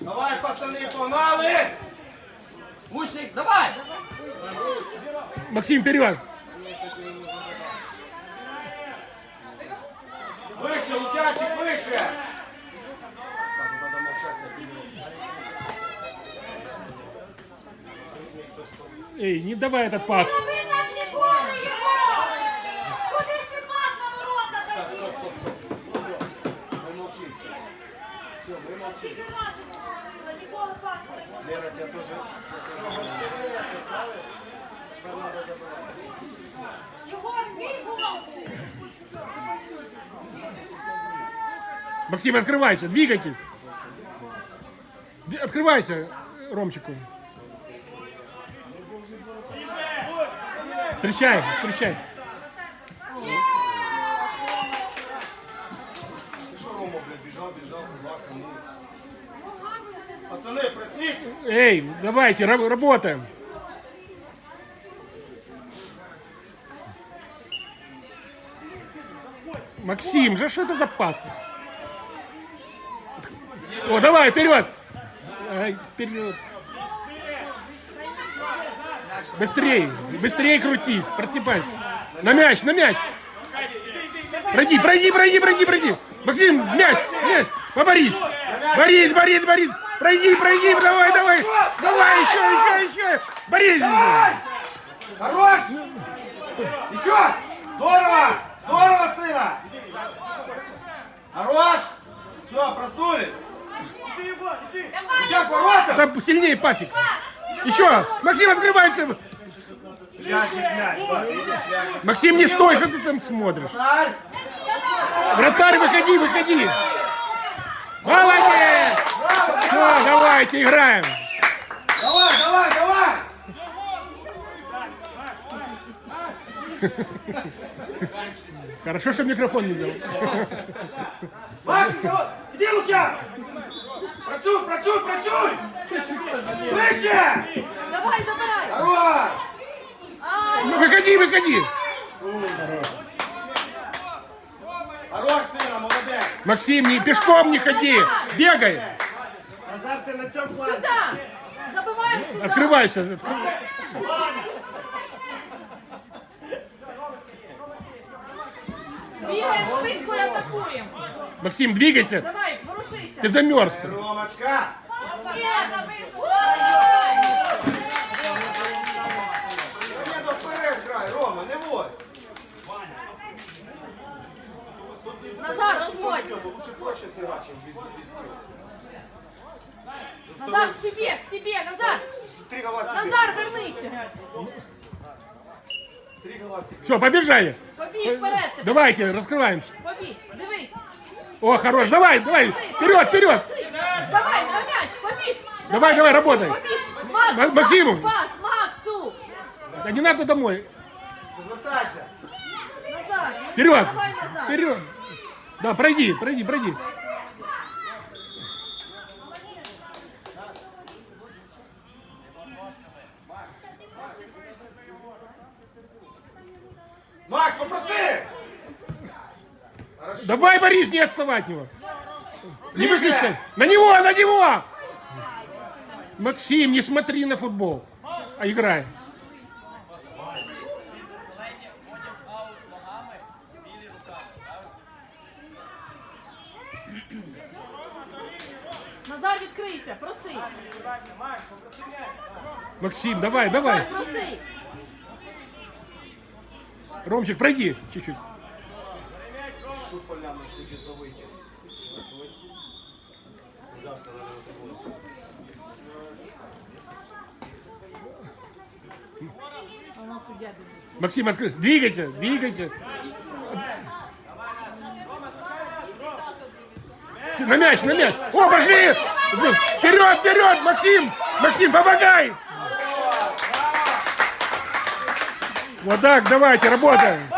Давай, пацани, погнали! Лучник, давай! Максим, вперед! Вище, Лукячик, вище! Эй, не давай этот пас. Лера, тебя тоже... Максим, открывайся, двигайтесь. Д- Открывайся, Ромчику. Встречай, встречай. Пацаны, проснитесь! Эй, давайте, ра- работаем. Максим, же что это за? О, давай, вперед! Ай, вперед! Быстрее, быстрее крутись, просыпайся. На мяч, на мяч! Пройди, пройди, пройди, пройди, пройди! Максим, мяч, мяч! Поборись! Борис, Борис, Борис! Пройди, пройди, давай, давай! Давай, еще, еще, еще! Борис! Хорош! Еще! Здорово! Здорово, сына! Хорош! Все, проснулись! Идем к воротам! Там сильнее пасик! Еще! Максим, открывайся! Максим, не стой, что ты там смотришь? Вратарь! Выходи, выходи! Молодец! Давайте, играем! Давай, давай, давай! Хорошо, что микрофон не взял. Макс, давай! Иди, Лукя! Працюй, працюй, працюй! Вище! Давай, забирай! Хорош! Ну, выходи, выходи! Хорош, сына, молодец! Максим, не пешком не ходи! Бегай! Назар, ты на чем флаг? сюда! Забиваємо туди! Открывайся! откры- Бігаємо швидко і атакуємо! Максим, двигайся! Давай, ворушися! Ты замерз! Ромочка! Ні, до вперед грай, Рома, не возь! Назар, розводь! Лучше проще сыграть, чем без, без тела. Назар, к себе, к себе! Назар! Три гола себе. Назар, вернися! Три гола себе. Все, побежали! Побіг вперед! тебе. Давайте, раскрываемся! Побіг! Дивись! О, хорош! Давай, давай! Проси, Вперед, проси, вперед! проси. Давай, на м'яч! Побіг! Давай, давай, работай! Побіг! Макс, Ма- Максиму. Макс, пас, Максу! Да не надо домой! Возвертайся. Назар! Вперед! Давай, Назар! Вперед! Да, пройди, пройди, пройди. Макс, попроси! Хорошо. Давай, Борис, не отставай от него. Не выключай. На него, на него! Максим, не смотри на футбол, а играй. Назар, відкрийся! Проси! Максим, давай, давай. Назар, проси! Ромчик, пройди чуть-чуть. Шут поляночку хочется выйти. Завтра надо вот это вот. А у нас суддя біжить. Максим, открой. Двигайся, двигайся. На мяч, на мяч. О, пошли! Вперед, вперед, Максим! Максим, помогай! Вот так, давайте, работаем.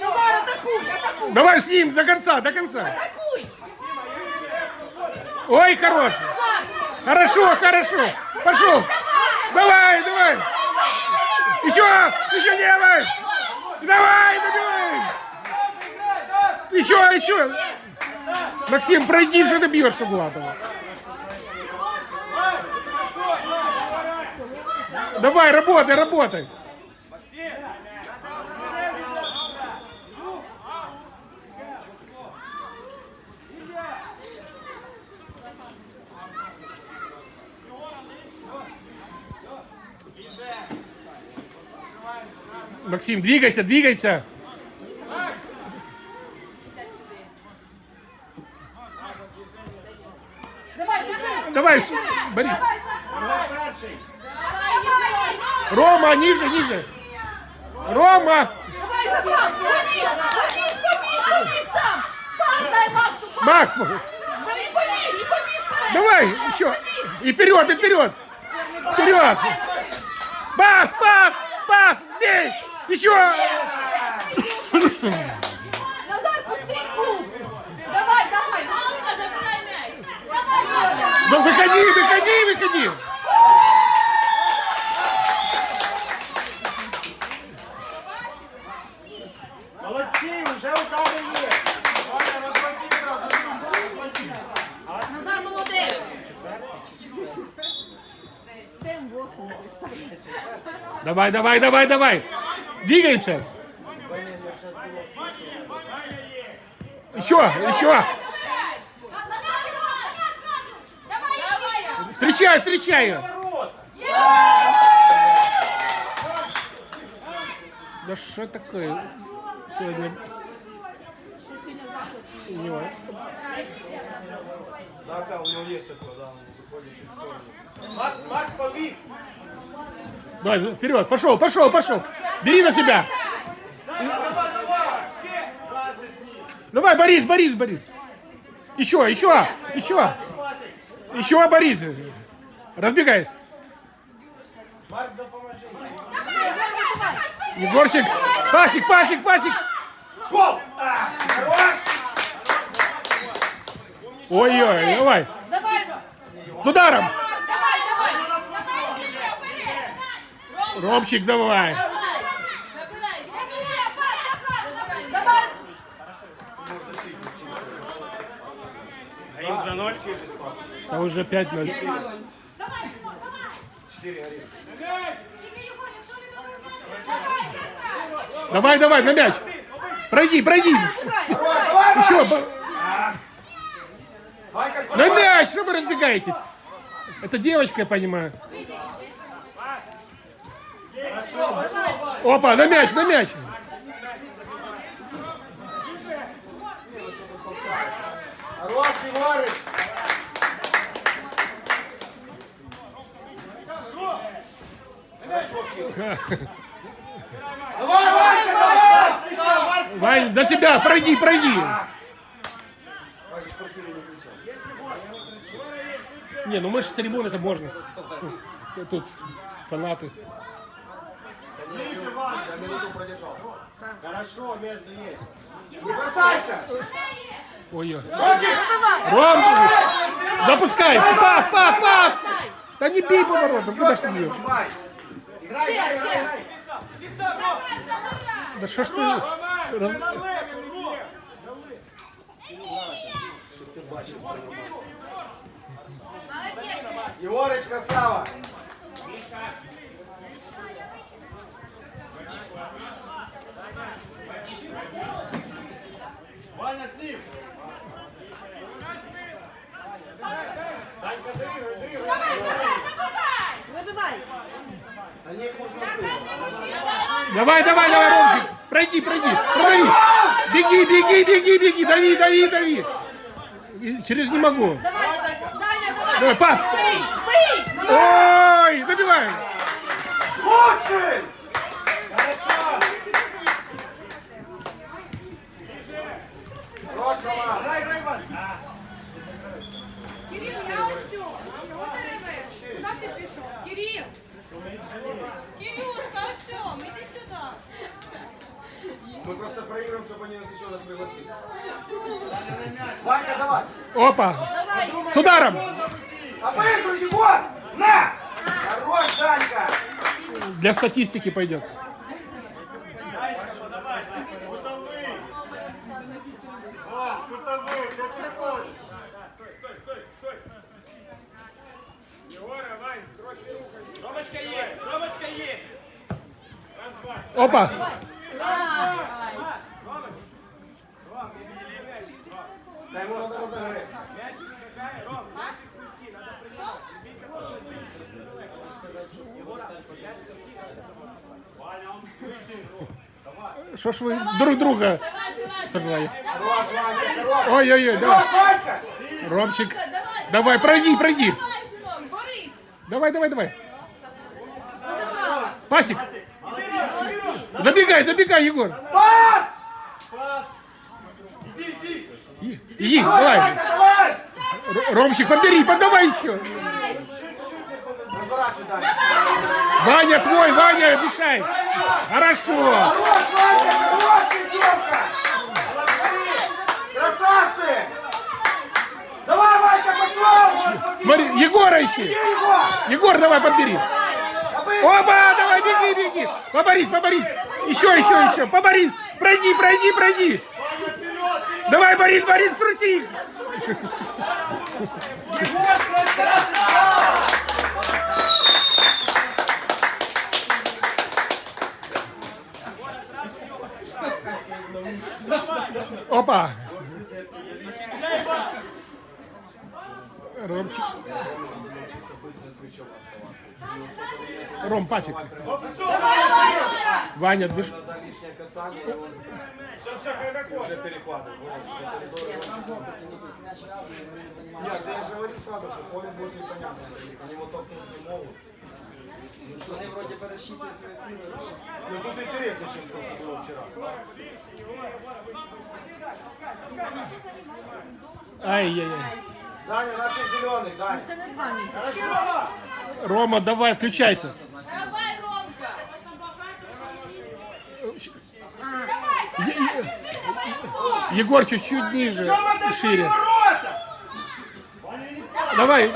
Назар, атакуй. Давай с ним до конца, до конца. Ой, хорош. Хорошо, хорошо. Пошел. Давай, давай. Еще, еще не давай. Давай, давай. Еще, еще. Максим, пройди, что ты бьешься, Булатова. Давай, работай, работай. Максим, двигайся, двигайся. Давай, вперед. Давай, Борис. Давай, Давай перший. давай, Рома, ниже, ниже. Рома. давай, забрав. Побіг, побіг, побіг, побіг сам. Пас дай Максу, пас. Макс, Ну і побіг, і побіг вперед. давай, еще. И вперед, и вперед. Вперед. Пас, пас, пас, бей. Еще. Назар, пусти кут. Давай, давай. Мамка, забирай м'яч. Давай, Юля. Ну выходи, выходи, выходи. Молодці, вже у тебе є. Ваня, розводи зразу. Назар молодець. Стем 8 представь. Давай, давай, давай, давай. Двигаемся. Еще, еще. Встречай. ее. Да что такое сегодня? Да, да, у него есть такое, да, он выходит чуть в сторону. Макс, Макс. Давай, вперед, пошел, пошел, пошел. Бери на себя. Давай, Борис, Борис, Борис. Еще, еще, еще. Еще, Борис. Разбегайся. Егорчик, пасик, пасик, пасик. Гол! А! Ой-ой, давай. Давай, С ударом. давай, давай. Ромчик, давай. Давай. Гаим за ноль. А уже 5-0. Четыре горит. Давай, давай, на мяч. Пройди, пройди. Еще. На мяч, что вы разбегаетесь? Это девочка, я понимаю. Опа, на мяч, на мяч. Хорош, Егорыч. Давай, Ванька, давай! Вань, за себя, пройди, пройди. Не ну мы же с трибун, это можно. Тут фанаты. Я минуту продержался. Хорошо, между есть. Не бросайся! Ой-ой. Ромчик! Ром, запускай. Пас, пас, пас. Да не бей поворотом, куда ж ты бьешь? Давай! Играй, играй, играй, играй! Да что ж ты... Ром- Щоб ти бачив все нормально. Егорыч, красава! Ваня, с ним! Вибивай. На них можно. Давай, давай, давай, Ромчик. Пройди, пройди, пройди. Беги, беги, беги, беги. Дави, дави, дави. Через не могу. Давай, Даня, давай. Давай, пас. Бий, бий. Ой, забивай. Лучший! Играй, Иван! Кирил, я ось цю. Куди ти пішов? Кирил! Кирюшка, Артем, иди сюда. Мы просто проиграем, чтобы они нас еще раз пригласили. Ванька, давай! Опа. С ударом. А поехали, Егор! На! Хорош, Данька! Для статистики пойдет. Ромочка есть! Ромочка Опа. Да ему надо разогреться. Что ж вы друг друга сажали? Хорош, Ванька, хорош. Ой-ой-ой, давай. Хорош, Ванька! Ромчик. Давай, пройди, пройди. Давай, синок, борись. Давай, давай, давай. Розібралась. Пасик. Забегай, забегай, Егор. Пас! Пас! Иди, иди! И- Иди, Давай, давай. Давай! Ромчик, подбери, подавай еще. Ваня твой, Ваня, мешай. Хорошо. Хорош, Ванька, хорош, Егорка! Молодцы! Красавцы! Давай, Ванька, пошел! Смотри, Егора ищи. Егор, давай подбери. Опа, давай, беги, беги. Поборись, поборись. Еще, еще, еще. Поборись. Пройди, пройди, пройди. Давай, Борис, Борис, крути. Опа. Ромчик. Ром, пасик. Ваня, движ... Надо лишнее касание, и он уже перехватывает. Вот, Нет, я же говорил сразу, что поле будет непонятно. Они его толкнуть не могут. Вони вроді би розчитують свої сили. що- Ну тут интереснее, чем то, что было вчера. Ай-яй-яй. Даня, наших зеленых, Даня. Це не два місяці. Рома, давай, включайся. Давай, Ромка. Е- е- Егор чуть-чуть ниже, шире. Давай,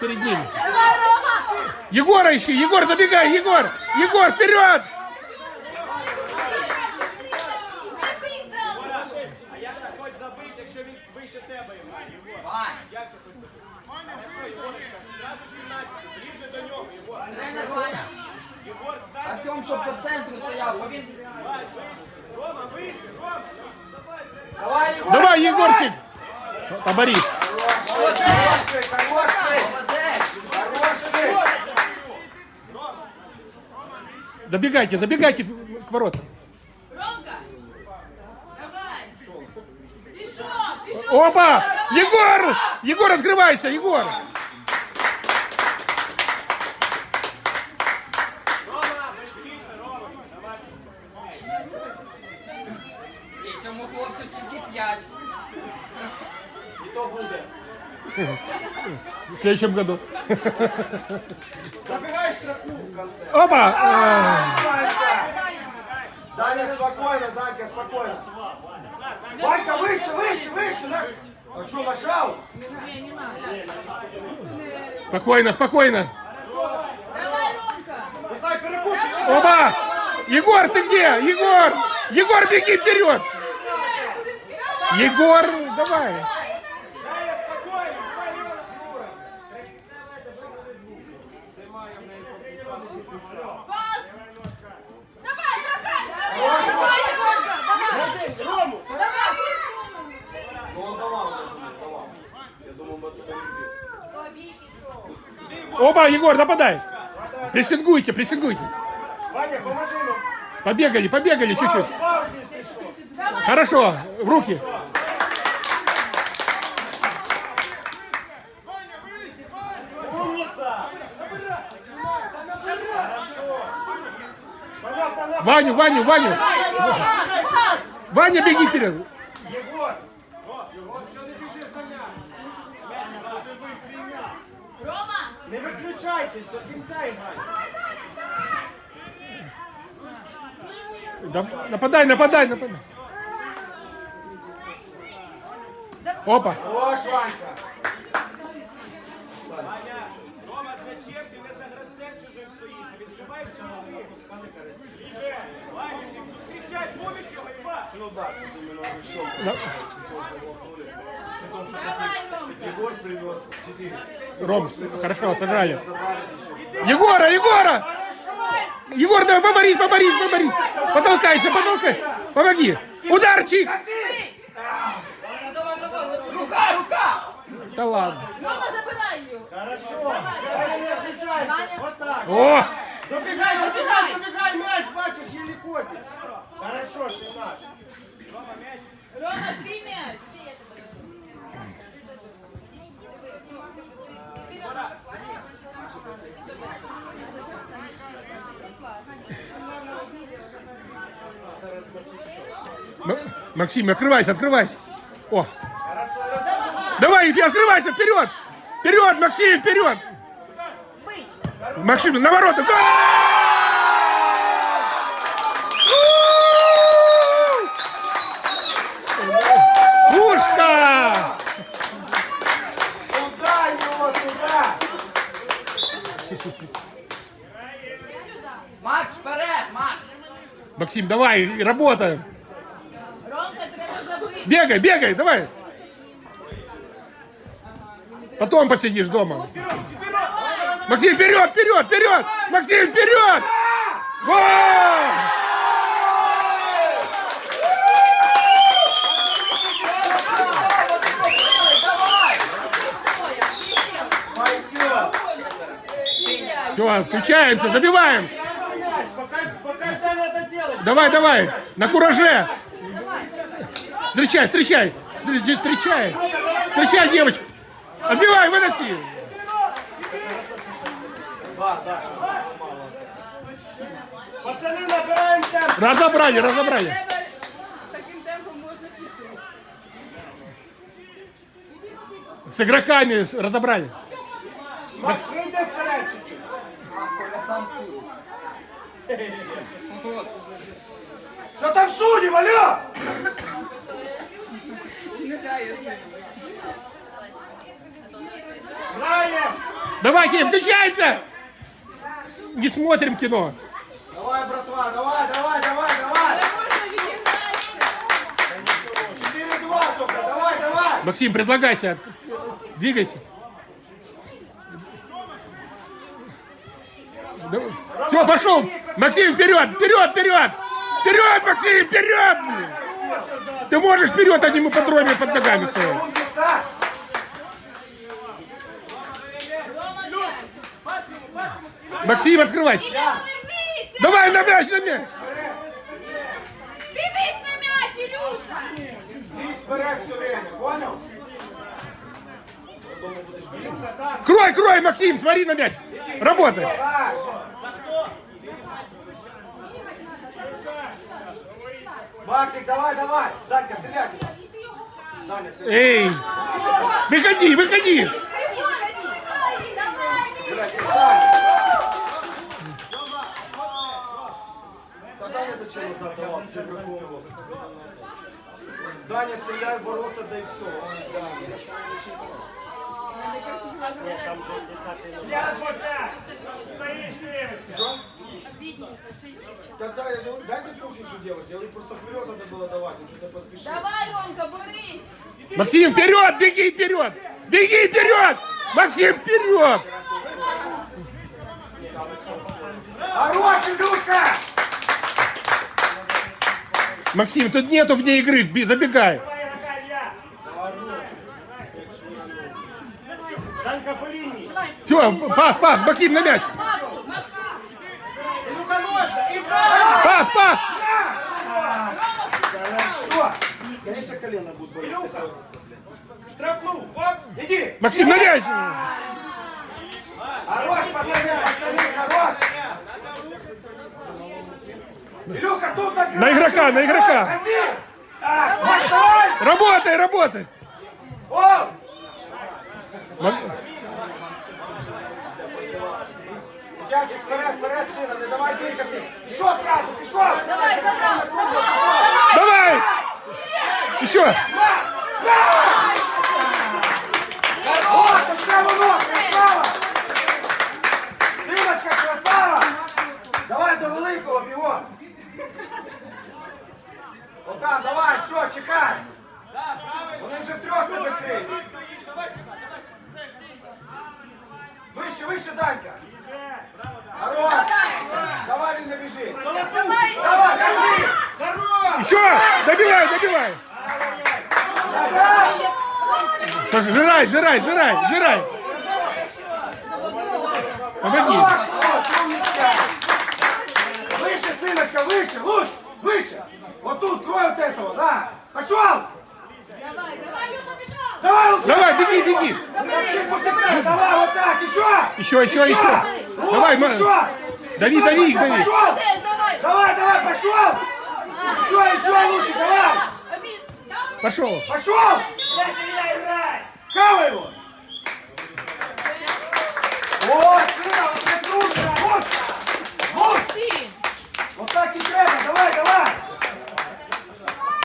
перед ним. Давай, Рома. Егора ищи, Егор, забегай, Егор! Егор, вперед! Не бійся. А як так хоч забити, якщо він вище тебе його? Єгор? Вань, Як ти хоч забити? Хорошо, Єгорочка, зразу 17, ближче до нього, Єгор. тренер Ваня. Єгор, стань. Артем, щоб по центру стояв, бо він Давай, вище. Рома, вище, Рома. Давай, Давай, Егор! Давай, Егорчик! Поборись. Хороший, хороший, молодець. хороший! Забегайте, забегайте к воротам. Опа! Егор! Егор, открывайся, Егор! Рома, быстріше, Рома. Давай. І цьому хлопцю тільки 5. И то будет. В следующем году. Забегай штрафну в конце. Опа! А, Даня, спокойно, Данька, спокойно. Ванька, выше, выше, выше. Наш... А что, нажал? Не, не надо. Спокойно, спокойно. Давай, Ромка. Опа! Егор, ты где? Егор! Егор, беги вперед! Егор, давай! Пас. Давай, давай. Давай, Егорка. Давай. Рому. Давай. Ну, он давал, я думаю, давал. Я думаю, мы туда не Опа, Егор, нападай! Прессингуйте, прессингуйте. Ваня, поможи ему. Побегали, побегали чуть-чуть. Хорошо, в руки. Ваню, Ваню, Ваню. Ваня, беги вперед. Не виключайтесь, до кінця грайте. Да- Нападай, нападай, нападай. Опа. Хорош, Ванька. Рома, з м'ячем, ти не заграстеш чужим стоїш, а відкриваєшся чужим. Іде. Ваня, ти зустрічай, поміж його, Іва. Ну да, тут именно уже щелк. Егор привез 4. Ром, хорошо, сажали. Забрали еще. Егора, Егора! Давай. Егор, давай, поборись, поборись, поборись. Потолкайся, потолкай. Помоги. Ударчик. Рука, рука! Да ладно. Рома, забирай його. Хорошо. Давай не відключайся. Вот так. О, Добігай, добігай, добігай, м'яч, бачиш, еле котить. Хорошо, ще наш. Рома, свій м'яч. Максим, открывайся, открывайся. О. Давай, открывайся, вперед. Вперед, Максим, вперед. Максим, на ворота. Гол! Макс, вперед, Макс! Максим, давай, работаем. Ромка, треба забити. Бегай, бегай, давай. Потом посидишь дома. Максим, вперед, вперед, вперед! Максим, вперед! Гол! Пойдет! Все, включаемся, забиваем. Давай, давай, на кураже. Встречай, встречай. Встречай, встречай. Девочка. Отбивай, выноси. Пацаны, набираем темп. Разобрали, разобрали. С игроками разобрали. Макс, вперед суд. Что там судим, алло? Давайте, включается. Не смотрим кино. Давай, братва, давай, давай, давай, давай! 4-2 только, давай, давай! Максим, предлагайся. Двигайся. Все, пошел. Максим, вперед, вперед, вперед. Вперед, Максим, вперед. Ты можешь вперед одним ипподроме под ногами стоять. Максим, открывай. Давай на мяч, на мяч. Дивись на м'яч, вперед все время, понял? Крой, крой, Максим, смотри на мяч. Работай. Максик, давай, давай! Данька, стреляй! Даня, ты Эй, выходи, выходи. Даня! Да Даня зачем назад давал с игроком? Даня, стреляй в ворота, да и все. Тогда я же говорю, дайте пофиг, что делать. Я говорю, просто вперед надо было давать, ну что-то поспешил. Давай, Ромка, борись! Максим, вперед, беги вперед. Беги вперед. Максим, вперед. Хорош, Илюшка! Максим, тут нету вне игры, забегай. Данка по линии. Все, пас, пас, Максим на мяч. Илюха, можно. И вдаль. Пас, пас. Хорошо! Конечно, колено будет болеть. Илюха. Штрафну. Вот. Иди! Максим, на мяч. Хорош, пацаны, пацаны, хорош! Илюха, тут на На игрока, на игрока. Работай, работай. О! Ма- Янчик, вперед, вперед, сына, не давай дикати. Пішов сразу, пішов! Давай, забрав, забрав! Давай. Еще. О, пошла воно, красава! Синочка, красава! Давай до великого, бігом! Отам, давай, все, чекай! Вони вже втрьох тебе криють. Вище, вище, Данька! Хорош! Давай він бежит. Давай. Давай, гаси! Хорош! Еще! Добивай, добивай! Назад! Жирай, жирай, жирай, жирай! Помоги! Хорош! Вот, умничка! Выше, сыночка, выше, лучше, выше! Вот тут, крой вот этого, да! Пошел! Давай, давай, Юша, бежал. Давай! Давай, беги, беги! Молчи, пусть Давай, вот так, еще! Еще, еще, еще! Давай, ма- еще! Дави, дави, дави! пошел! Давай. Давай, давай, пошел! Еще, еще лучше, давай! Пошел! Пошел! Кава его! Вот, сына, вот так круто! Вот! Вот так и треба! Давай, давай!